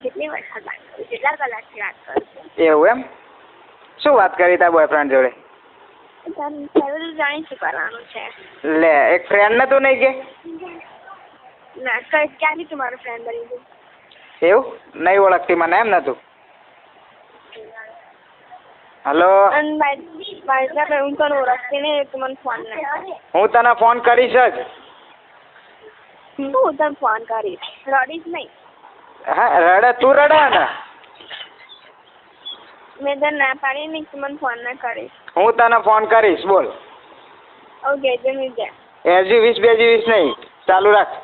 કેટલી કરું કેટલા કલાકથી વાત કરું એવું એમ? શું વાત કરી તા બોયફ્રેન્ડ જોડે? જાણી શું કરવાનું છે લે, એક ફ્રેન્ડ નતું નહીં કે? ના ક્યાંથી તું મારો ફ્રેન્ડ બની ગયો એવું? નહીં ઓળખતી મને એમ નતું. હલો? હું તને ઓળખતી નહીં તું મને ફોન હું તને ફોન કરીશ જ. હું તને ફોન કરીશ. રડીશ નહીં. હા રડે તું રડે ને. મેં તને ના પાડી ને તું મને ફોન ના કરીશ. હું તને ફોન કરીશ બોલ. ઓકે જમી જા. એજી વીસ બેજી વીસ નહીં ચાલુ રાખ.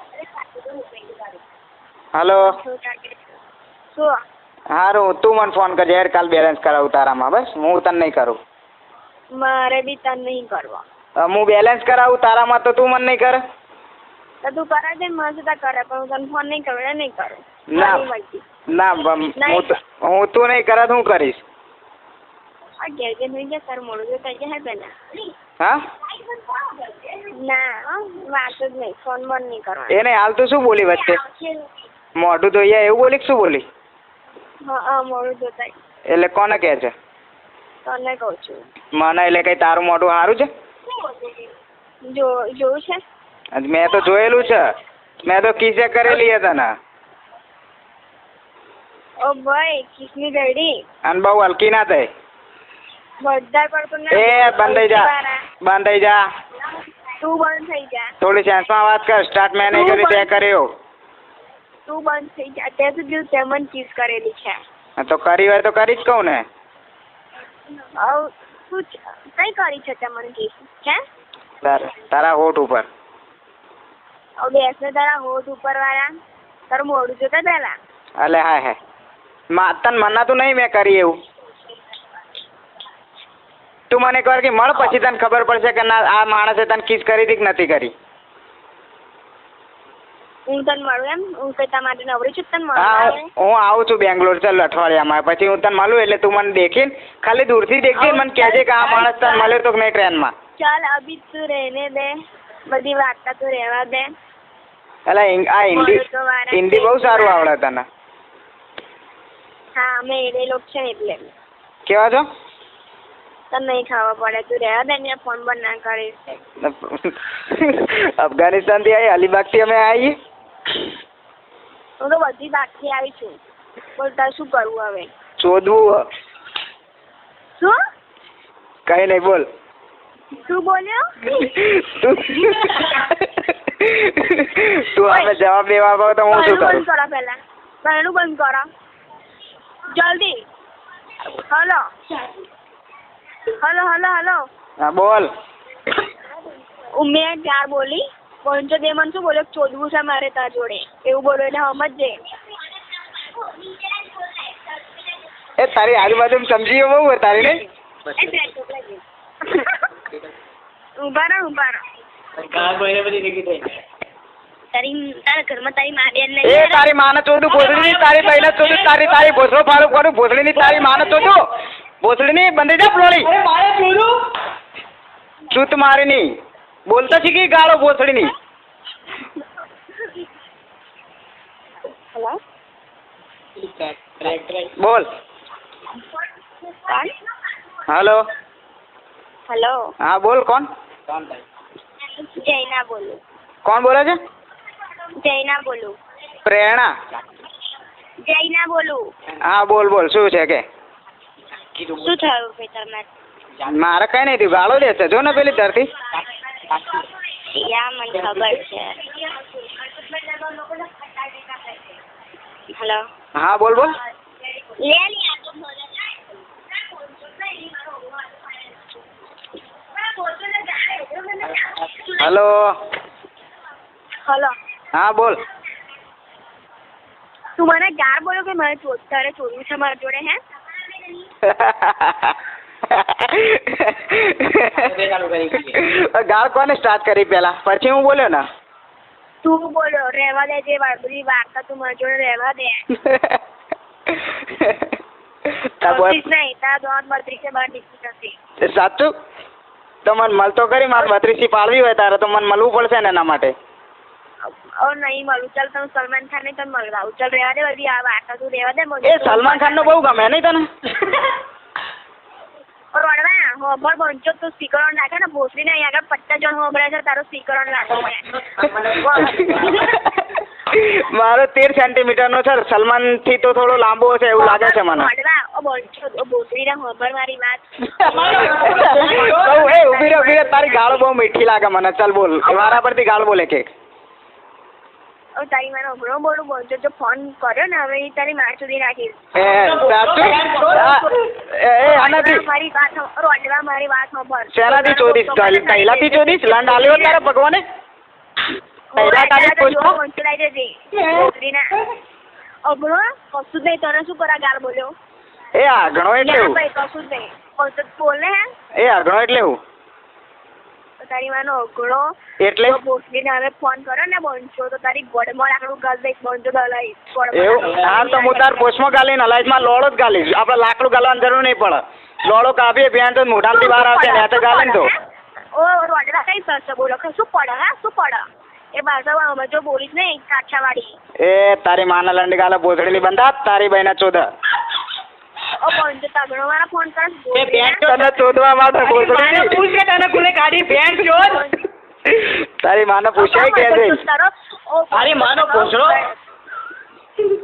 હલો. સારું તું મને ફોન કરજે યાર કાલ બેલેન્સ કરાવું તારામાં બસ. હું તને નહીં કરું. મારે બી તને નહીં કરવા. હું બેલેન્સ કરાવું તારામાં તો તું મને નહીં કરે? તો તું કરે છે મને કરે પણ હું તને ફોન નહીં કરું એ નહીં કરું. ના. ના હું તો- હું તું નહીં કરે હું કરીશ. એને હાલ તું શું બોલી વચ્ચે મોઢું ધોઈએ એવું બોલી શું બોલી? એટલે કોને કહે છે? તને કહું છું. મને એટલે કઈ તારું મોઢું સારું છે? જો જોયું છે? મેં તો જોયેલું છે. મેં તો કિસે કરેલી હતા તને. ઓ ભાઈ કિસની ગયડી અને બહુ હલકી ના થઈ. બધા કરતો ના એ બંધ થઈ જા. બંધ થઈ જા. તું બંધ થઈ જા. થોડી સેન્સમાં વાત કર. સ્ટાર્ટ મેં નહીં કરી તે કર્યો. તું બંધ થઈ જા. તે સુધી તે મને કિસ કરેલી છે. તો કરી હોય તો કરી જ કહું ને. હવે તું કઈ કરી છે તે મને કિસ હે? તારા હોઠ ઉપર. બેસને તારા હોઠ ઉપર વાળા. તારું મોડું જોતા પેલા અલે હા હે. મા તને મનાતું નહીં મેં કરી એવું. તું મને એકવાર કે મળ પછી તને ખબર પડશે કે ના આ માણસે તને કિસ કરી હતી કે નથી કરી. હું તને મળું એમ? હું કઈ તમારા માટે નવરી છું તને હા આવું છું બેંગ્લોર ચાલ અઠવાડિયામાં. પછી હું તને મળું એટલે તું મને દેખીને ખાલી દૂરથી દેખજે મને કહેજે કે આ માણસ તને મળ્યો તો કે નહીં ટ્રેનમાં. ચાલ અભી તું રહેને દે. બધી વાર્તા તું રહેવા દે. એટલે આ હિન્દી હિન્દી બહુ સારું આવડે તને. હા અમે એ લોક છે ને એટલે. કેવા છો? તને ખાવા પડે તું રહ્યા દે ને ફોન પણ ના કરીશ. અફઘાનિસ્તાનથી આવી અલીબાગથી અમે આવીએ હું તો બધી બાગથી આવી છું. બોલતા શું કરવું હવે? શોધવું શું? કઈ નહીં બોલ. શું બોલ્યો? તું તું હવે જવાબ દેવા તો હું શું કરું? કરો પહેલા. પહેલું બંધ કરો. જલ્દી. હલો. Hello hello hello. હા બોલ. હું મેં ચાર બોલી? પંચો તે મને શું બોલ્યો ચોદવું છે મારે તાર જોડે. એવું બોલો એટલે સમજે એ તારી આજુબાજુ સમજી બહુ હોય તારી ને? ઊભા રહો ઊભા રહો. તારી તારા ઘરમાં તારી મા બેન એ તારી માને ચોદું ભોસડી ની તારી પહેલા ચોદું તારી તારી ભોસડો ફાળું કરું ભોસડી ની તારી માને ચોદું ભોસડી ની બંધી જા પ્લોળી ચૂત મારી ની બોલતા શીખી ગાળો ભોસડી ની બોલ. હેલો. હેલો? હા બોલ કોણ? જૈના બોલું. કોણ બોલે છે? જૈના બોલું. પ્રેરણા? જૈના બોલું. હા બોલ બોલ શું છે કે? શું થયું ભાઈ તમારે મારે કઈ નહીં થયું ગાળો દેશે જો ને પેલી ધરતી. યા મને ખબર છે. હેલો. હા બોલ બોલ. લે લિયા હેલો. હા બોલ. તું મને ગાર બોલો કે મારે તારે ચોરવું છે મારા જોડે હે? ગાળ કોને સ્ટાર્ટ કરી પેલા? પછી હું બોલ્યો ને? તું બોલો રહેવા દે જે બધી વાર્તા તું મારા જોડે રહેવા દે. સાચું? તો મને મળતો કરી મારે બત્રીસી પાડવી હોય તારે તો મને મળવું પડશે ને એના માટે. ઓ નહીં મળું. ચાલ તને સલમાન ખાન ને તને મળવા ચાલ રહેવા દે બધી આ વાત તું રહેવા દે એ સલમાન ખાન નો બહુ ગમે નહીં તને? રોડવા હોભળ બંચો તું સ્પીકર ઓન રાખે ને ભોસડી ને અહીંયા આગળ પચાસ જણ હોભળે છે તારો સ્પીકર ઓન રાખે મારો તેર સેન્ટીમીટર નો છે સલમાનથી તો થોડો લાંબો છે એવું લાગે છે મને. ભોસડી ને હોભળ મારી વાત. એ ઊભી રે ઊભી રે તારી ગાળો બહુ મીઠી લાગે મને. ચાલ બોલ મારા પરથી ગાળ બોલે કે. તારી માનો ઘણો બોલો બંચો જો ફોન કર્યો ને હવે તારી માર સુધી રાખીશ એ સાચું? એ એ આનાથી. મારી વાત રોડવા મારી વાત સાંભળ શેનાથી ચોરીશ પહેલાથી ચોરીશ લંડ આલ્યો તારા ભગવાને? પહેલા તારી ચોરી અભણો કશું જ નહીં તને શું કરા ગાળ બોલ્યો? એ આગણો એટલે કશું જ નહીં. બોલ ને. એ આગણો એટલે હું તો તારી માનો અઘડો એટલે ભોસડીને હવે ફોન કરો ને બંચો તો તારી ગોડમાં લાકડું ગાલ દઈશ બંચો ગલાઈશ એવું? હા તો હું તાર પોસ્ટમાં ગાલી નલાઈમાં લોડો જ ગાલીશ. આપણે લાકડું ગાલવાની જરૂર નહીં પડે. લોડો કાપીએ બેન તો મોઢામાંથી બહાર આવશે ને તો ગાલે તો. ઓ રોડડા કઈ થશે બોલો શું પડે હા? શું પડે? એ ભાષામાં અમે જો બોલીશ ને કાઠિયાવાડી. એ તારી માના લંડ ગાલે ભોસડીની બંધા તારી બહેના ચોદ. તારી માનો પૂછાય કે તારી માનો?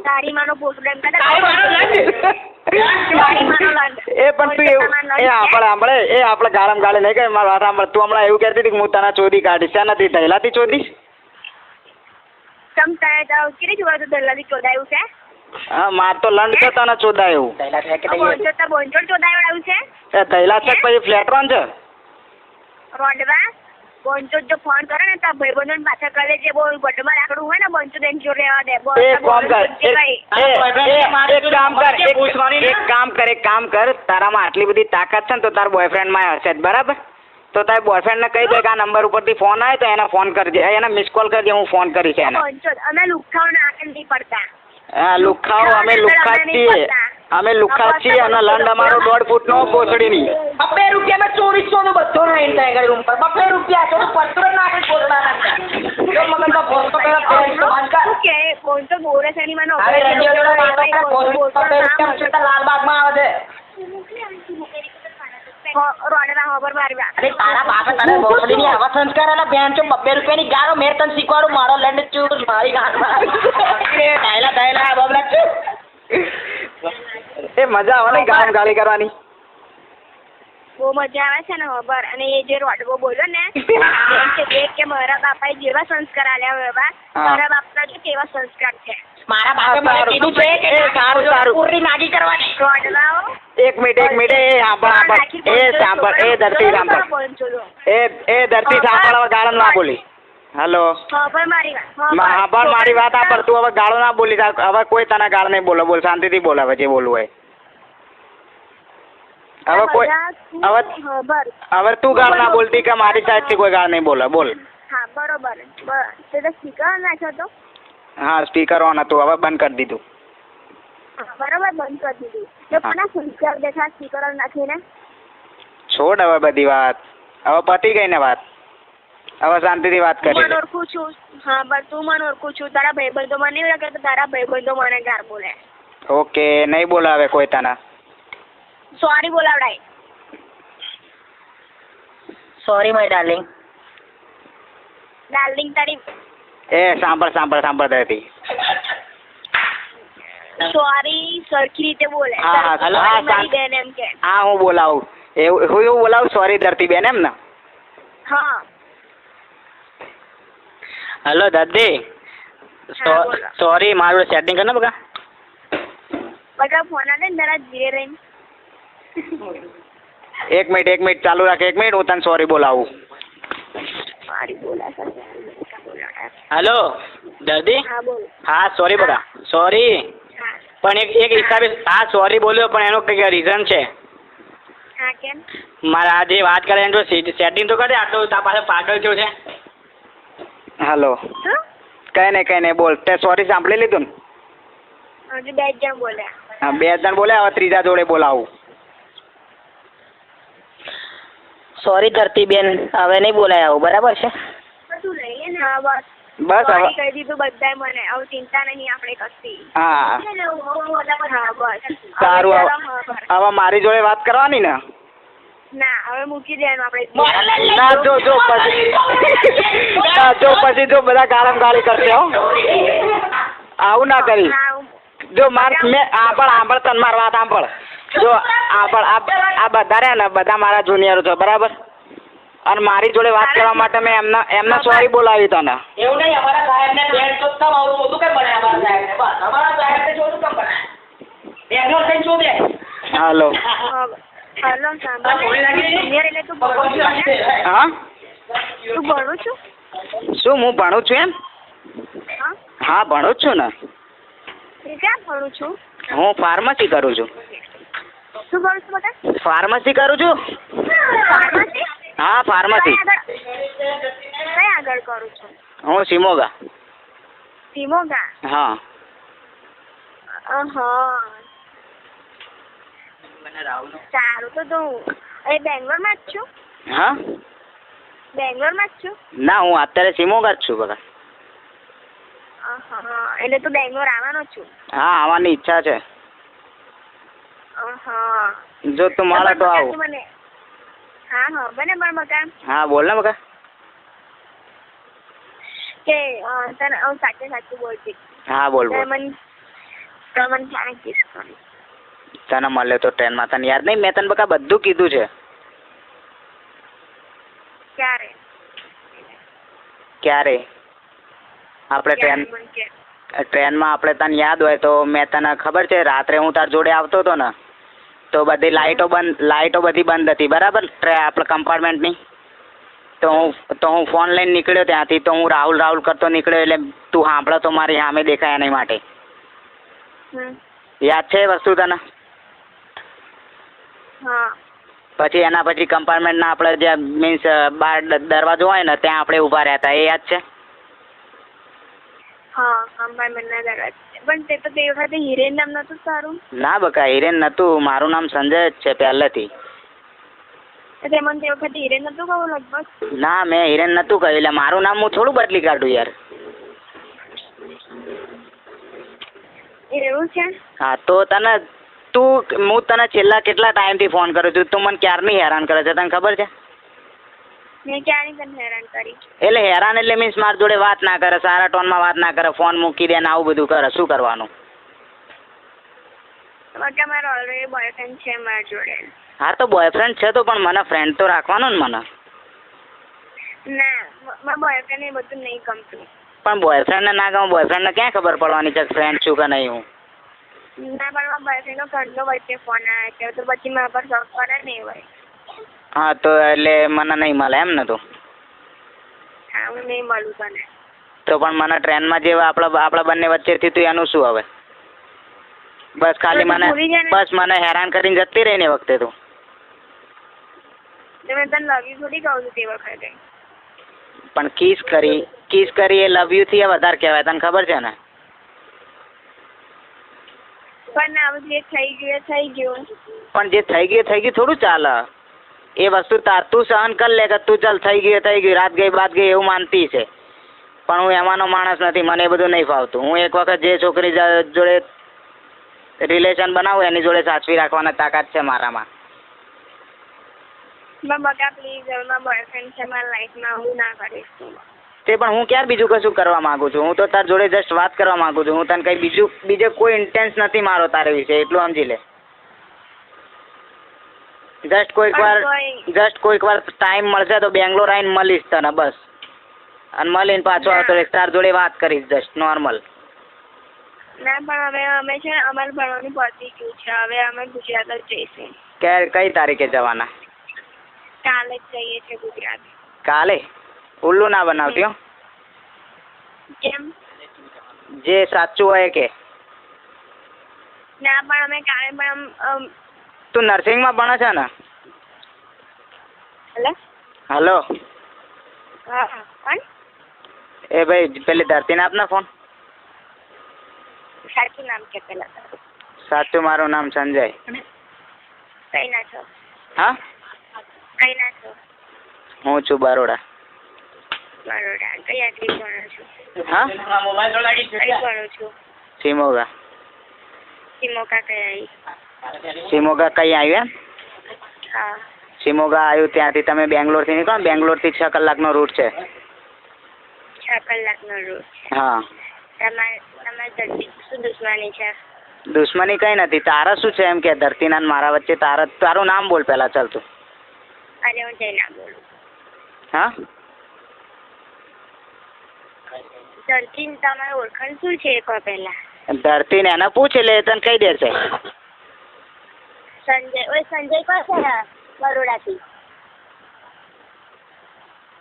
તારી માનો એમ. એ પણ તું એવું એ આપણે સાંભળે એ આપણે ગાળમ ગાળે નહીં કહે મારી વાત સાંભળ તું હમણાં એવું કહેતી હતી કે હું તને ચોદી કાઢીશ. શેનાથી થયેલાથી ચોદીશ તમ તારે કેટલી જોવા તો દલ્લાથી ચોદાયું છે? હા માર તો લંડ છે તને ચોદાયું છે એ થયેલા છે પછી ફ્લેટ ફ્લેટરોન છે? રોડવા? બોંચો જો ફોન કરે ને તાર ભાઈબંધો ને પાછા કરે જે બહુ ગઢમાં રાખડું હોય ને બોંચો તેને જો રહેવા દે. એક કામ કર એક ભાઈ. એ- એ- એક કામ કર એક- એક કામ કર એક કામ કર તારામાં આટલી બધી તાકાત છે ને તો તાર બોયફ્રેન્ડમાં હશે બરાબર? તો તાર બોયફ્રેન્ડને કહી દે કે આ નંબર ઉપરથી ફોન આવે તો એને ફોન કરજે એને મિસ કોલ કરજે હું ફોન કરીશ એને. અમે લુખાવ ના આગળ નહીં પડતા. હા લુખાઓ અમે લુખા છીએ. અમે લુખા છીએ અને લંડ અમારો દોઢ ફૂટનો ભોસડીની બબ્બે રૂપિયામાં ચોવીસો નું બધો નાઈન થાય આગળ રૂમ પર. બબ્બે રૂપિયા તો પત્ર નાખે પોતાના જો પેલા તો બંધ કર રેડિયો જોડે વાતો કરે રૂપિયા છૂટા લાલબાગમાં આવે છે. હો, રોડવા ખબર અરે તારા બાપે તને ભોસડીની આવા સંસ્કાર અને બેન છો બબ્બે રૂપિયાની ગાળો મેં તને શીખવાડું મારો લંડ ચૂર મારી ગાળમાં ડાયલા ડાયલા બબલા એ મજા આવે ને ગામ ગાળી કરવાની. બહુ મજા આવે છે ને ખબર અને એ જે રોડવો બોલ્યો ને એમ કે એ કે મારા બાપાએ જેવા સંસ્કાર આલ્યા હોય બા મારા બાપના જો કેવા સંસ્કાર છે? મારા બાપે મને કીધું છે કે સારું, સારું. પૂરી નાગી કરવાની. રોડવાઓ એક મિનિટ એક મિનિટ. એ સાંભળ એ સાંભળ એ ધરતી સાંભળ. એ એ ધરતી સાંભળ હવે ગાળો ના બોલી. હેલો. મારી વાત સાંભળ મારી વાત સાંભળ તું હવે ગાળો ના બોલી હવે કોઈ તને ગાળ નહીં બોલો. બોલ શાંતિથી બોલ હવે જે બોલવું હોય. હવે કોઈ હવે હવે તું ગાળ ના બોલતી કે મારી સાઈડથી કોઈ ગાળ નહીં બોલે? બોલ. હા બરોબર. તે સ્પીકર નાખ્યો તો? હા સ્પીકર ઓન હતું. હવે બંધ કરી દીધું. બરોબર બંધ કરી દીધું. તો કોના સંસ્કાર દેખા સ્પીકર નાખીને છોડ હવે બધી વાત? હવે પતી ગઈ ને વાત? હવે શાંતિથી વાત કરી મને ઓળખું છું. હા બસ તું મને ઓળખું છું. તારા ભાઈબંધો મને નહીં લાગે તો તારા ભાઈબંધો મને ગાર બોલે? ઓકે નહીં બોલાવે કોઈ તને. સોરી બોલાવડાય. સોરી માય ડાર્લિંગ ડાર્લિંગ તારી એ સાંભળ સાંભળ સાંભળ ધરતી સોરી સરખી રીતે બોલે. હા, હા, બેન એમ કે. હા હું બોલાવું. એવું હું એવું બોલાવું સોરી ધરતી બેન એમ ને? હા. હલો દાદી. સોરી મારું સેટિંગ કર ને બગા બધા ફોન આલે ને જરા ધીરે રહીને. એક મિનિટ એક મિનિટ ચાલુ રાખ એક મિનિટ હું તને સોરી બોલાવું. હેલો દર્દી હા બોલ. હા સોરી બગા સોરી. પણ એક એક હિસાબે હા સોરી બોલ્યો પણ એનો કંઈક રીઝન છે. હા કેમ? મારા આ જે વાત કરે એનું સેટિંગ તો કરે આટલું તા પાસે પાગલ જો છે. હેલો કઈ નહીં કઈ નહીં બોલ. તે સોરી સાંભળી લીધું ને? હજુ બે જણ બોલ્યા. હા બે જણ બોલ્યા હવે ત્રીજા જોડે બોલાવું. સોરી ધરતીબેન હવે નહીં બોલાય આવું બરાબર છે? બધું લઈ લે ને આ બસ. બસ હવે કહી દીધું બધાય મને. હવે ચિંતા નહીં આપણે કશી હા. હા બસ. સારું હવે મારી જોડે વાત કરવાની ને? ના હવે મૂકી દેવાનું આપણે. ના જો જો પછી ના જો પછી જો બધા ગાળમ ગાળી કરશે હો. આવું ના કરી. જો માર મેં આંભળ આંભળ તન માર વાત આંભળ જો આંભળ આ આ બધા રહ્યા ને બધા મારા જુનિયરો છે બરાબર? અને મારી જોડે વાત કરવા માટે મેં એમના એમના સોરી બોલાવી તને. એવું નહીં અમારા સાહેબને બેન તો તમ આવું બધું કેમ બને અમારા સાહેબને? બસ અમારા સાહેબને જોડું કેમ બને એનો થઈને શું બે હાલો. હાલો છું હા? તું ભણું છું? શું હું ભણું છું એમ? હા? હા ભણું જ છું ને. ક્યાં ભણું છું? હું ફાર્મસી કરું છું. શું ભણું છું ફાર્મસી કરું છું. ફાર્મસી? હા ફાર્મસી કઈ આગળ કરું છું? હું સિમોગા સિમોગા હા. અહં. સારું તો તું એ બેંગ્લોરમાં જ છું? હા? બેંગ્લોરમાં જ છું? ના હું અત્યારે સિમોગા જ છું બકા. એટલે તું બેંગ્લોર આવવાનો છું? હા આવવાની ઈચ્છા છે. જો તું મળે તો આવું. મને હા હા બને પણ બકા હા બોલ ને બકા કે તને હું સાચે સાચું બોલતી હા બોલ બોલ. તમે મને ક્યારે કિસ કરી? તને મળે તો ટ્રેનમાં તને યાદ નહીં? મેં તને બકા બધું કીધું છે. ક્યારે? ક્યારે? આપણે ટ્રેન ટ્રેનમાં આપણે તને યાદ હોય તો મેં તને ખબર છે. રાત્રે હું તાર જોડે આવતો હતો ને. તો બધી લાઇટો બંધ લાઇટો બધી બંધ હતી બરાબર? આપણે કમ્પાર્ટમેન્ટની તો હું તો હું ફોન લઈને નીકળ્યો ત્યાંથી તો હું રાહુલ રાહુલ કરતો નીકળ્યો એટલે તું સાંભળો તો મારી સામે દેખાય એની માટે. યાદ છે વસ્તુ તને? હા. પછી એના પછી કમ્પાર્ટમેન્ટના આપણે જે મીન્સ બાર દરવાજો હોય ને ત્યાં આપણે ઊભા રહ્યા હતા. એ યાદ છે? હા કમ્પાર્ટમેન્ટના દરવાજે. પણ તે તો તે વખતે હિરેન નામ નતું સારું ના બકા હિરેન નતું. મારું નામ સંજય જ છે પહેલેથી. તો તે મને તે વખતે હિરેન નતું કહું લગભગ? ના મેં હિરેન નતું કહ્યું. એટલે મારું નામ હું થોડું બદલી કાઢું યાર. એવું છે? હા તો તને તું હું તને છેલ્લા કેટલા ટાઈમથી ફોન કરું છું? તું મને ક્યારની હેરાન કરે છે? તને ખબર છે? મેં ક્યારે તને હેરાન કરી. એટલે હેરાન એટલે મીન્સ મારી જોડે વાત ના કરે સારા ટોનમાં વાત ના કરે ફોન મૂકી દે ને આવું બધું કરે શું કરવાનું? બકા મારો ઓલરેડી બોયફ્રેન્ડ છે મારા જોડે. હા તો બોયફ્રેન્ડ છે તો પણ મને ફ્રેન્ડ તો રાખવાનો ને મને. ના મ- મારા બોયફ્રેન્ડ એ બધું નહીં ગમતું. પણ બોયફ્રેન્ડને ના ગમે બોયફ્રેન્ડને ક્યાં ખબર પડવાની છે ફ્રેન્ડ છું કે નહીં હું? ના પણ મારા બોયફ્રેન્ડનો ઘરનો વચ્ચે ફોન આવે છે તો પછી મારા પર શોખ કરે નહીં હોય હા તો એટલે મને નહીં મળે એમ ને તું? હા હું નહીં મળું તને. તો પણ મને ટ્રેનમાં જે આપણા આપણા બંને વચ્ચે થયું એનું શું હવે? બસ ખાલી મને ને. બસ મને હેરાન કરીને જતી રહી ને વખતે તું. મેં તને લવ યુ થોડી કહું છું તે વખતે પણ કિસ કરી કિસ કરી એ લવ યુ થી વધારે કહેવાય તને ખબર છે ને? પણ આ જે થઈ ગયું થઈ ગયું. પણ જે થઈ ગયું થઈ ગયું થોડું ચાલે. એ વસ્તુ તાર તું સહન કર લે કે તું ચાલ થઈ ગયું થઈ ગયું રાત ગઈ બાત ગઈ એવું માનતી છે. પણ હું એમાંનો માણસ નથી મને એ બધું નહીં ફાવતું. હું એક વખત જે છોકરી જોડે રિલેશન બનાવું એની જોડે સાચવી રાખવાની તાકાત છે મારામાં. તે. પણ હું ક્યારે બીજું કશું કરવા માંગુ છું? હું તો તાર જોડે જસ્ટ વાત કરવા માંગુ છું. હું તને કઈ બીજું બીજે કોઈ ઇન્ટેન્સ નથી મારો તારે વિશે એટલું સમજી લે. જસ્ટ કોઈક વાર જસ્ટ કોઈક વાર ટાઈમ મળશે તો બેંગ્લોર આવીને મળીશ તને બસ. અને મળીને પાછો. આવતો રહીશ તાર જોડે વાત કરીશ જસ્ટ નોર્મલ ના પણ હવે અમે છે અમારે ભણવાનું પતી ગયું છે. હવે અમે ગુજરાત જ જઈશું. કે કઈ તારીખે જવાના? કાલે જ જઈએ છીએ ગુજરાત. કાલે? ઉલ્લુ ના બનાવતી હો. કેમ? જે સાચું હોય કે. ના પણ અમે કાલે પણ તું નર્સિંગમાં ભણે છે ને? હેલો? હલો? હા હા. કોણ? એ ભાઈ પેલી ધરતીને આપના ફોન સાચું નામ કે પેલા સાચું મારું નામ સંજય. કઈ ના છો? હા? કઈ ના છો? હું છું બરોડા. બરોડા. કયા થી ભણો છું? હા? કઈ ભણો છો? સિમોગા. સિમોકા કઈ સિમોગા કઈ આવ્યું એમ? હા. શિમોગા આવ્યું ત્યાંથી તમે બેંગ્લોરથી નીકળો ને બેંગ્લોરથી છ કલાકનો રૂટ છે. છ કલાકનો રૂટ હા. દુશ્મની છે? દુશ્મની કઈ નથી તારા શું છે એમ કે ધરતીના મારા વચ્ચે તારા તારું નામ બોલ પહેલા ચાલ તું. અરે હું જઈ ના બોલું. હા? ધરતી તમારી ઓળખાણ શું છે એક કહો પહેલા. ધરતીને એને પૂછ એટલે તને કહી દેશે. સંજય ઓય સંજય કોણ છે બરોડાથી.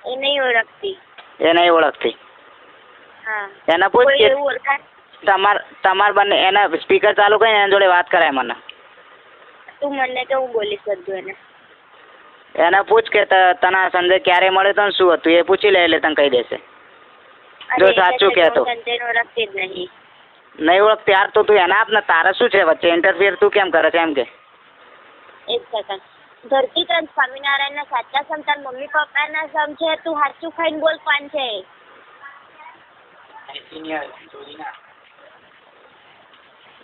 એ નહીં ઓળખતી. એ નહીં ઓળખતી. હા. એને પૂછ કે તમાર તમાર બંને એના સ્પીકર ચાલુ કરીને એના જોડે વાત કરાય મને. તું મને કે હું બોલીશ બધું એને. એને પૂછ કે તને સંજય ક્યારે મળ્યો તો શું હતું? એ પૂછી લે એટલે તને કહી દેશે. જો સાચું કે તો. નહીં. ઓળખતી? યાર તો તું એના આપ ને તારે શું છે? વચ્ચે ઇન્ટરફિયર તું કેમ કરે છે? એમ કે. એક સેકન્ડ ધરતી તન સ્વામિનારાયણના સાચા સંતાન મમ્મી પપ્પાના સમ છે તું હાચું ખાઈને બોલ પાન છે?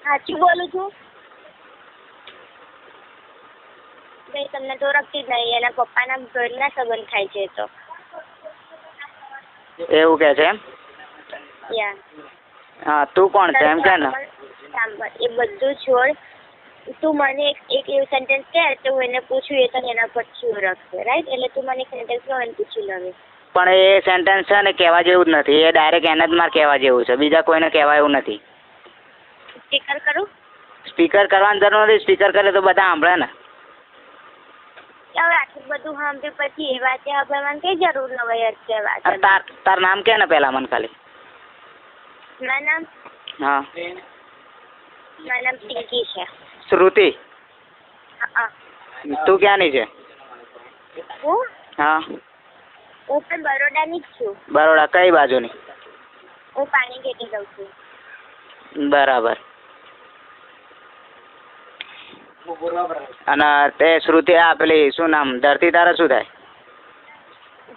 હાચું બોલું છું? ભાઈ તમને તો ઓળખતી જ નહીં એના પપ્પાના ઘરના સંબંધ થાય છે તો. એવું કે છે યા. હા તું કોણ છે એમ કે ને? સાંભળ એ બધું છોડ. તું મને એક એવું સેન્ટેન્સ કહે તો હું એને પૂછું એ તને એના પછી રાખશે રાઈટ એટલે તું મને સેન્ટેન્સ કહો એને પૂછી લે પણ એ સેન્ટેન્સ છે ને કહેવા જેવું જ નથી. એ ડાયરેક્ટ એને જ મારે કહેવા જેવું છે. બીજા કોઈને કહેવા એવું નથી. સ્પીકર કરું. સ્પીકર કરવાની જરૂર નથી. સ્પીકર કરે તો બધા સાંભળે ને. હવે આટલું બધું સાંભળ્યું પછી એ વાતે હવે મને કઈ જરૂર ન હોય અત્યારે વાત તાર તાર નામ કે ને પેલા મને ખાલી. મારું નામ? હા. મારું નામ પિંકી છે. શ્રુતિ. તું ક્યાંની છે? હું? હા. હું પણ બરોડાની જ છું. બરોડા કઈ બાજુની? હું પાણી ઘેટી દઉં છું. બરાબર. અને તે શ્રુતિ આ પેલી શું નામ ધરતી તારે શું થાય?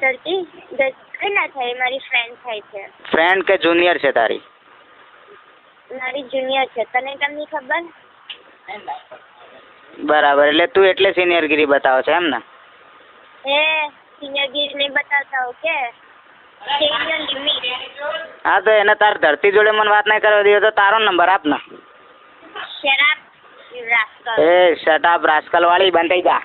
ધરતી? ધર- કઈ ના થાય મારી ફ્રેન્ડ થાય છે. ફ્રેન્ડ કે જુનિયર છે તારી? મારી જુનિયર છે. તને કેમ નહીં ખબર? બરાબર એટલે તું એટલે સિનિયરગીરી બતાવે છે એમ ને એ સિનિયરગીરી નહીં બતાવતા ઓકે હા તો એને તાર ધરતી જોડે મને વાત નહીં કરવા દીધો તો તારો નંબર આપ ને. એ શટાપ રાસ્કલ વાળી બંધ થઈ જા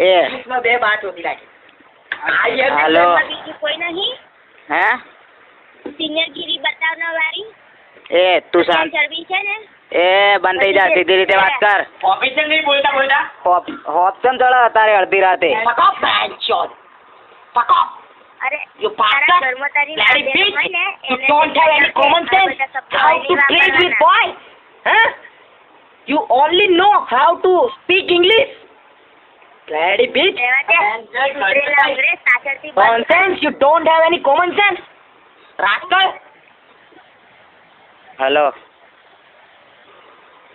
એ. બે બાત હોતી લાગી હાલો. બીજું કોઈ નહીં? હે? સિનિયરગીરી બતાવના વાળી એ તું શાંત ને એ બંધ થઈ જા સીધી રીતે વાત કર ઓફિસર નહીં બોલતા બોલતા હોપ હોપ ચમ ચડે તારે અડધી રાતે પકો બેંચોદ પકો અરે તારી Bloody નાની bitch! હોય ને You એને don't have any common આ sense બધા શબ્દો how to નહીં treat with વાપરવાના. boys huh you only know how to speak english bloody bitch રહેવા હલો.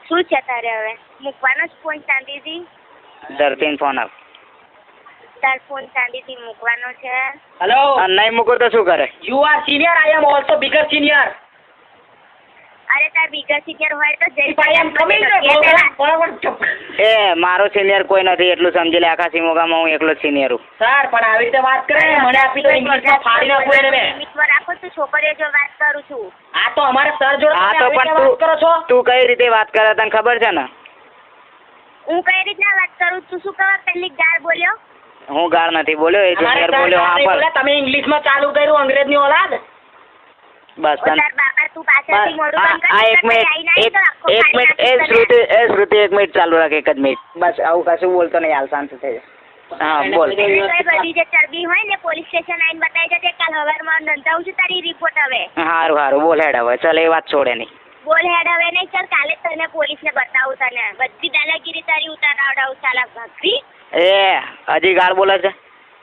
શું છે તારે હવે? મૂકવાનો જ ફોન શાંતિથી ધરતીને ફોન આપ. તાર ફોન શાંતિથી મૂકવાનો છે. હેલો નહીં મૂકો તો શું કરે? You are senior I am also bigger senior. અરે તાર બીજા સિનિયર હોય તો જઈ. એ મારો સિનિયર કોઈ નથી એટલું સમજી લે આખા સિમોગામાં હું એકલો સિનિયર છું સર પણ આવી રીતે વાત કરે મને આપી તો ઇંગ્લિશમાં ફાડી નાખું એને મેં. લિમિટમાં રાખો તો છોકરીઓ જો વાત કરું છું. આ તો અમારે સર જોડે આ તો પણ તું કરો છો? તું કઈ રીતે વાત કરે તને ખબર છે ને? હું કઈ રીતના વાત કરું? તું શું કહેવા પહેલી ગાળ બોલ્યો? હું ગાળ નથી બોલ્યો એ જુનિયર બોલ્યો હા પર તમે ઇંગ્લિશમાં ચાલુ કર્યું અંગ્રેજની ઓલાદ? બસ આ એક મિનિટ એક મિનિટ એ શ્રુતિ એ શ્રુતિ એક મિનિટ ચાલુ રાખ એક જ મિનિટ. બસ આવું કશું બોલતો નહીં હાલ શાંત થઈ હા બોલ. બધી જે ચરબી હોય ને પોલીસ સ્ટેશન આઈને બતાવી જજે કાલ હવારમાં નોંધાવું છું તારી રિપોર્ટ હવે. હારું હારું બોલ હેડ હવે ચાલ એ વાત છોડે નહીં. બોલ હેડ હવે નહીં ચાલ કાલે તને પોલીસને બતાવું તને. બધી દાદાગીરી તારી ઉતારાવડાવું ચાલા ભાખરી. એ હજી ગાળ બોલે છે.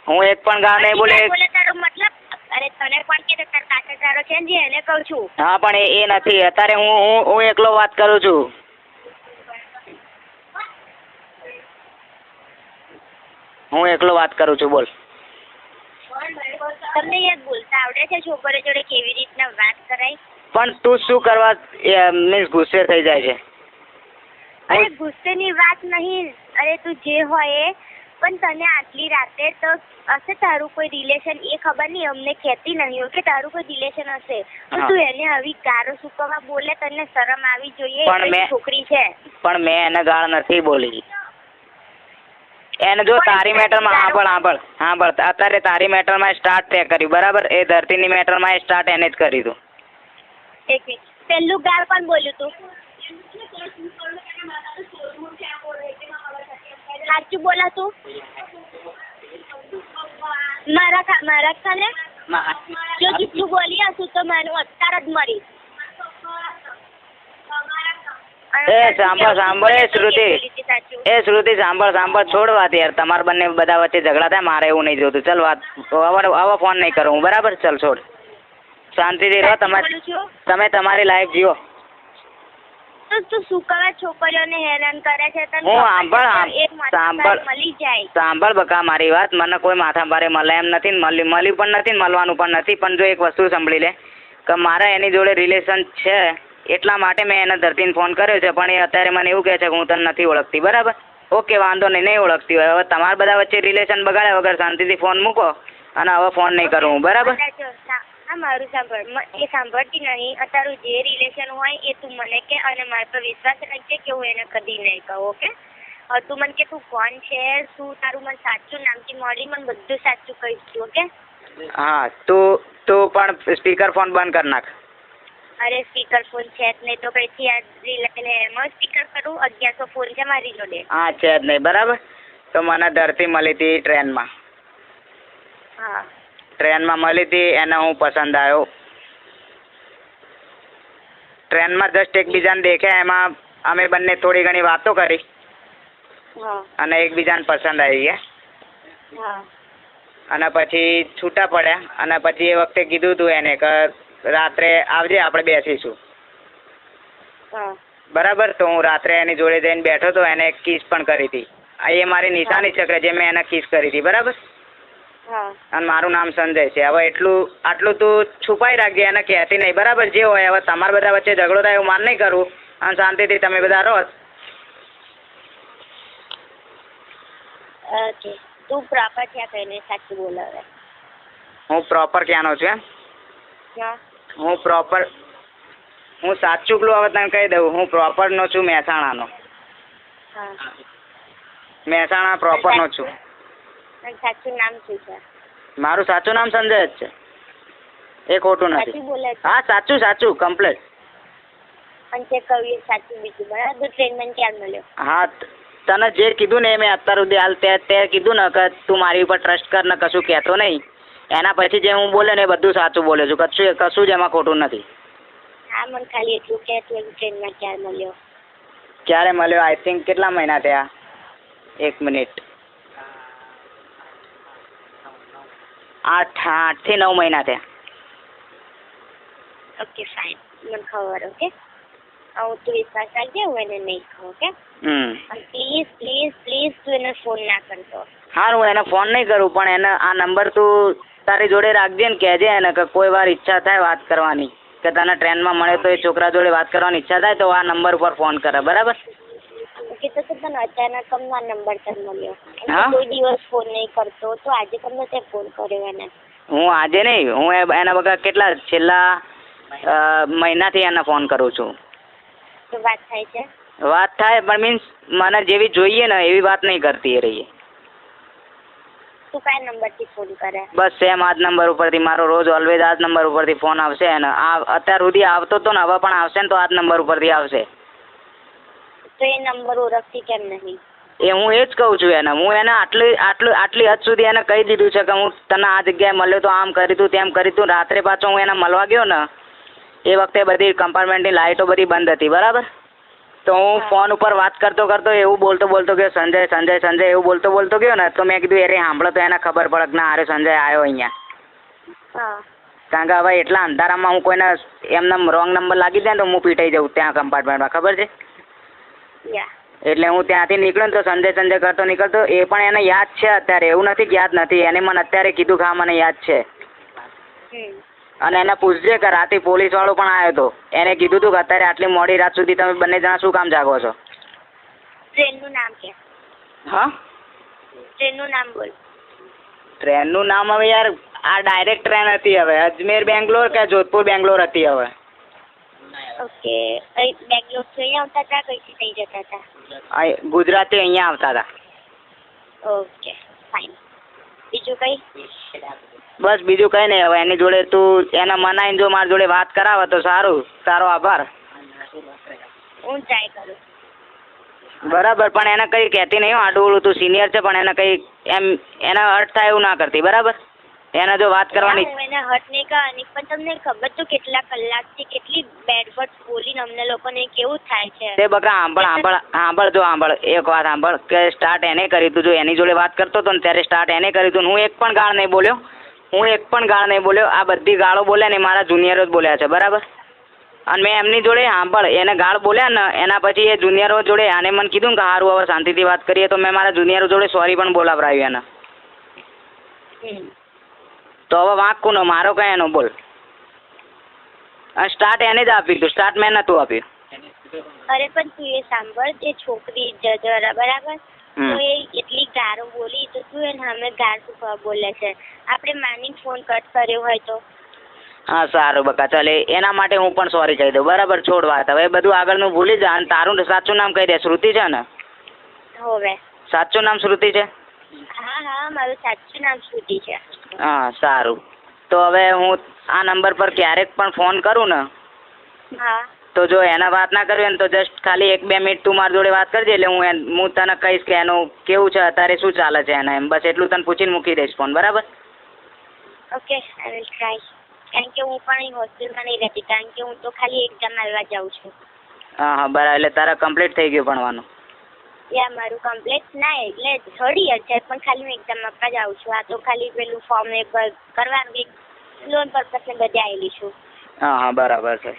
હું એક પણ ગાળ નહીં બોલે અરે તને પણ કે તાર કાકાચારો છે ને એને કહું છું. હા પણ એ એ નથી. અત્યારે હું હું હું એકલો વાત કરું છું. હું એકલો વાત કરું છું બોલ. તમને યાર બોલતા આવડે છે છોકરીઓ જોડે કેવી રીતના વાત કરાય? પણ તું શું કરવા મીન્સ ગુસ્સે થઈ જાય છે. અરે ગુસ્સેની વાત નહીં. અરે તું જે હોય એ પણ તને આટલી રાતે તો હશે તારું કોઈ રિલેશન એ ખબર નહીં અમને કહેતી નહીં કે તારું કોઈ રિલેશન હશે. તો તું એને આવી ગારો સુકવા બોલે તને શરમ આવી જોઈએ પણ મેં- છોકરી છે. પણ મેં એને ગાળ નથી બોલી. એને જો તારી મેટર મેટરમાં આંબળ આંબળ સાંભળ અત્યારે તારી મેટરમાં સ્ટાર્ટ તે કર્યું બરાબર? એ ધરતીની મેટરમાં સ્ટાર્ટ એને જ કર્યું હતું એક મિનિટ. પહેલું ગાળ પણ બોલ્યું તું? સાચું બોલા તું. મારા ખા- મારા ખાને? જો જુઠ્ઠું બોલી હશું તો મારું અત્યાર જ મરી. એ સાંભળ સાંભળ એ શ્રુતિ. એ શ્રુતિ સાંભળ સાંભળ છોડ વાત યાર. તમારા બંને બધા વચ્ચે ઝઘડા થાય મારે એવું નહીં જોતું. ચલ વાત હવે ફોન નહીં કરું હું. બરાબર? ચલ છોડ. શાંતિથી રહો તમે તમે તમારી લાઈફ જીવો. તો તું શું કરે? છોકરીઓને હેરાન કરે છે તને હું સાંભળ, છે? એક માથા સાંભળ. મળી જાય. સાંભળ બકા મારી વાત. મને કોઈ માથા ભારે મળે એમ નથી મળી મળી પણ નથી મળવાનું પણ નથી. પણ જો એક વસ્તુ સાંભળી લે કે મારા એની જોડે રિલેશન છે એટલા માટે મેં એને ધરતીને ફોન કર્યો છે. પણ એ અત્યારે મને એવું કહે છે કે હું તને નથી ઓળખતી. બરાબર? ઓકે વાંધો નહીં નહીં ઓળખતી હોય. હવે તમારા બધા વચ્ચે રિલેશન બગાડ્યા વગર શાંતિથી ફોન મૂકો. અને હવે ફોન નહીં કરું હું. બરાબર? હા મારું સાંભળ. મ- એ સાંભળતી નહીં. અતારું જે રિલેશન હોય એ તું મને કે અને મારા પર વિશ્વાસ રાખજે કે હું એને કદી નહીં કહું ઓકે? તું મને કે તું કોણ છે? શું તારું મને સાચું નામથી મળી? મને બધું સાચું કહીશ ઓકે? હા તું તું પણ સ્પીકર ફોન બંધ કરી નાખ. અરે સ્પીકર ફોન છે જ નહીં તો કઈથી આ એટલે એમાં સ્પીકર કરું? અગિયારસો ફોન છે મારી જોડે. હા છે જ નહીં બરાબર? તો મને ધરતી મળી હતી ટ્રેનમાં હા. ટ્રેનમાં મળી હતી એને હું પસંદ આવ્યો. ટ્રેનમાં જસ્ટ એકબીજાને દેખ્યા એમાં અમે બંને થોડી ઘણી વાતો કરી. અને એકબીજાને પસંદ આવી ગયા. અને પછી છૂટા પડ્યા. અને પછી એ વખતે કીધું તું એને કે રાત્રે આવજે આપણે બેસીશું. બરાબર તો હું રાત્રે એની જોડે જઈને બેઠો તો એને કિસ પણ કરી હતી. આ એ મારી નિશાની ચક્ર જે મેં એને કિસ કરી હતી. બરાબર? અને મારું નામ સંજય છે. હવે એટલું આટલું તું છુપાઈ રાખજે એને કહેતી નહીં. બરાબર જે હોય હવે તમારા બધા વચ્ચે ઝઘડો થાય એવું માન નહીં કરું. અને શાંતિથી તમે બધા રહો. ઓકે. તું પ્રોપર ક્યાં કહીને સાચું બોલાવે? હું પ્રોપર ક્યાંનો છું એમ? હું. પ્રોપર હું સાચું કલું હવે તને કહી દઉં. હું પ્રોપરનો છું મહેસાણાનો. મહેસાણા પ્રોપરનો છું. સાચું નામ શું છે? મારું સાચું નામ સંજય જ છે. એ ખોટું નથી. સાચું હા સાચું સાચું કમ્પ્લેટ અને તે કહ્યું સાચું બીજું બરાબર ટ્રેનમાં ક્યાં મળ્યો? હા તને જે કીધું ને મેં અત્યાર સુધી હાલ તે તે કીધું ને કે તું મારી ઉપર ટ્રસ્ટ કર ને કશું કહેતો નહીં. એના પછી જે હું બોલે ને એ બધું સાચું બોલે છું. કશું કશું જ એમાં ખોટું નથી. હા મને ખાલી એટલું કે તું ટ્રેનમાં ક્યારે મળ્યો? ક્યારે મળ્યો? આઈ થિંક કેટલા મહિના થયા? એક મિનિટ આઠ આઠથી નવ મહિના થયા. ઓકે ફાઇન મને ખબર ઓકે હું તું વિશ્વાસ રાખજે હું એને નહીં કહું ઓકે પ્લીઝ પ્લીઝ પ્લીઝ તું એને ફોન ના કરતો. હા હું એને ફોન નહીં કરું પણ એને આ નંબર તું તારી જોડે રાખજે ને કહેજે એને કે કોઈ વાર ઈચ્છા થાય વાત કરવાની. કે તને ટ્રેનમાં મળે તો એ છોકરા જોડે વાત કરવાની ઈચ્છા થાય તો આ નંબર ઉપર ફોન કરે બરાબર? ઓકે તો તને અચાનક કમ આ નંબર તને મળ્યો. કોઈ દિવસ ફોન નહીં કરતો. તો આજે તમને તે ફોન કર્યો એને. હું આજે નહીં. હું એના વગર કેટલા છેલ્લા મહિનાથી એને ફોન કરું છું. તો વાત થાય છે? વાત થાય પણ મીન્સ મને જેવી જોઈએ ને એવી વાત નહીં કરતી એ રહીએ તું કયા નંબરથી ફોન કરે? બસ સેમ આ જ નંબર ઉપરથી. મારો રોજ ઓલવેઝ આ જ નંબર ઉપરથી ફોન આવશે અને આ અત્યાર સુધી આવતો તો ને હવે પણ આવશે ને તો આ જ નંબર ઉપરથી આવશે. તો એ નંબર ઓળખતી કેમ નહીં? એ હું એ જ કહું છું એને. હું એને આટલી આટલું આટલી હદ સુધી એને કહી દીધું છે કે હું તને આ જગ્યાએ મળ્યો તો આમ કરી તું તેમ કરી તું. રાત્રે પાછો હું એને મળવા ગયો ને એ વખતે બધી કમ્પાર્ટમેન્ટની લાઇટો બધી બંધ હતી. બરાબર? તો હું ફોન ઉપર વાત કરતો કરતો એવું બોલતો બોલતો ગયો સંજય સંજય સંજય એવું બોલતો બોલતો ગયો ને તો મેં કીધું અરે સાંભળો તો એને ખબર પડે કે ના અરે સંજય આવ્યો અહીંયા. કારણ કે હવે એટલા અંધારામાં હું કોઈને એમને રોંગ નંબર લાગી જાય ને તો હું પીટાઈ જાઉં ત્યાં કમ્પાર્ટમેન્ટમાં ખબર છે? એટલે હું ત્યાંથી નીકળ્યો ને તો સંજય સંજય કરતો નીકળતો એ પણ એને યાદ છે અત્યારે એવું નથી કે યાદ નથી એને મને અત્યારે કીધું કે હા મને યાદ છે. અને એને પૂછજે કે રાતે પોલીસ વાળો પણ આવ્યો હતો એને કીધું હતું કે અત્યારે આટલી મોડી રાત સુધી તમે બંને જણા શું કામ જાગો છો? ટ્રેનનું નામ કે. હા? ટ્રેનનું નામ બોલ. ટ્રેનનું નામ હવે યાર આ ડાયરેક્ટ ટ્રેન હતી હવે અજમેર બેંગ્લોર કે જોધપુર બેંગ્લોર હતી હવે? ઓકે. અહીં બેંગ્લોરથી અહીંયા આવતા હતા કઈથી થઈ જતા હતા? ગુજરાતી અહીંયા આવતા હતા. Okay fine. બીજું કઈ? બસ બીજું કઈ નહીં. હવે એની જોડે તું એને મનાઈને જો મારી જોડે વાત કરાવે તો સારું. તારો આભાર. હું ટ્રાય કરું. બરાબર પણ એને કઈ કહેતી નહીં આડું તું સિનિયર છે પણ એને કઈ એમ એના અર્થ થાય એવું ના કરતી. બરાબર? એને જો વાત કરવાની એને હટ નહીં કહેવાની પણ તમને ખબર તો કેટલા કલાકથી કેટલી બેડ વર્ડ્સ બોલીને અમને લોકોને કેવું થાય છે? તે બકા આંબળ આંબળ આંબળ જો આંબળ એક વાત સાંભળ કે સ્ટાર્ટ એને કરી તું જો એની જોડે વાત કરતો હતો ને ત્યારે સ્ટાર્ટ એને કરી તું હું એક પણ ગાળ નહીં બોલ્યો. હું એક પણ ગાળ નહીં બોલ્યો. આ બધી ગાળો બોલ્યા ને મારા જુનિયરો જ બોલ્યા છે બરાબર? અને મેં એમની જોડે સાંભળ એને ગાળ બોલ્યા ને એના પછી એ જુનિયરો જોડે આને મને કીધું ને કે સારું હવે શાંતિથી વાત કરીએ. તો મેં મારા જુનિયરો જોડે સોરી પણ બોલાવરાવ્યું એને. તો હવે વાંક કોનો? મારો કઈ એનો બોલ. સ્ટાર્ટ એને જ આપ્યું હતું સ્ટાર્ટ મેં નતું આપ્યું. અરે પણ તું એ સાંભળ જે છોકરી બરાબર. તો એ એટલી ગારો બોલી તો તું એને સામે ગાર સુખવા બોલે છે. આપણે માની ફોન કટ કર્યો હોય તો. હા સારું બકા. ચાલે એના માટે હું પણ સોરી કહી દઉં. બરાબર છોડ વાત. હવે બધું આગળનું ભૂલી જા અને તારું સાચું નામ કહી દે. શ્રુતિ છે ને? હોવે. સાચું નામ શ્રુતિ છે? હા હા મારું સાચું નામ શ્રુતિ છે. હા સારું. તો હવે હું આ નંબર પર ક્યારેક પણ ફોન કરું ને હા. તો જો એના વાત ના કરવી તો જસ્ટ ખાલી એક બે મિનિટ તું મારી જોડે વાત કરજે એટલે હું હું તને કહીશ કે એનું કેવું છે અત્યારે શું ચાલે છે એને એમ. બસ એટલું તને પૂછીને મૂકી દઈશ ફોન બરાબર? ઓકે આઈ વિલ ટ્રાય કારણ કે હું પણ હોસ્ટેલમાં નહીં રહેતી કારણ કે હું તો ખાલી એક્ઝામ આલવા જાઉં છું. હા હા બરાબર. એટલે તારા કમ્પ્લીટ થઈ ગયું ભણવાનું. યા મારું કમ્પ્લીટ ના એટલે થોડી અત્યારે પણ ખાલી હું એક્ઝામ આપવા જાઉં છું. આ તો ખાલી પેલું ફોર્મ એ કરવાનું એક લોન પર્પઝને બધે આવેલી છું. હા હા બરાબર છે.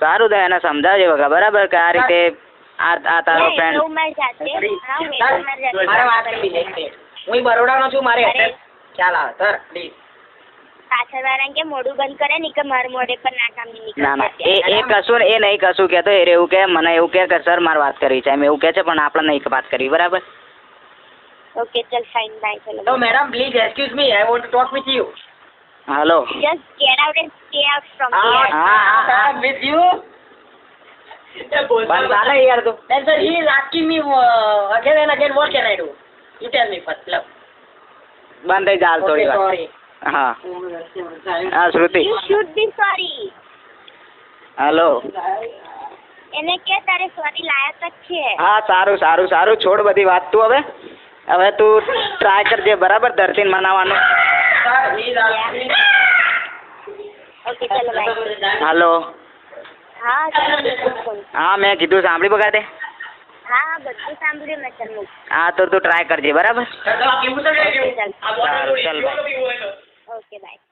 સારું તો એને સમજાવજે બકા બરાબર કે આ રીતે આ આ તારો ફ્રેન્ડ હું મારી જાતે. હું મારી જાતે. હું બરોડાનો છું મારે ખ્યાલ આવે. સર પ્લીઝ પાછળ વાળા કે મોઢું બંધ કરે ને કે મારા મોઢે પર ના કામ ના ના. એ નીકળે એ કશું એ નહીં કશું કહેતો એ એવું કે મને એવું કે સર મારે વાત કરવી છે. એમ એવું કે છે પણ આપણે નહીં વાત કરવી બરાબર? ઓકે ચલ ફાઇન બાય ચલો. તો madam please excuse me I want to talk with you hello. Just get out and stay out from here હા, હા. વિથ યુ બંધ ચાલે યાર તું. Then sir, he is asking me uh, again and again, what can I do? You tell me first, love. બંધ થઈ ચાલ થોડી વાર. હા. હા શ્રુતિ. યુ સોરી હાલો. એને કે તારે સોરી લાયક જ છે. હા સારું સારું સારું. છોડ બધી વાત તું હવે. હવે તું ટ્રાય કરજે બરાબર? ધરતીને મનાવવાનું. હાલો. હા હા મેં કીધું સાંભળી બગાતે હા બધું સાંભળ્યું મેં હા તો તું ટ્રાય કરજે બરાબર? ચાલ. સારું ચાલ બાય ઓકે બાય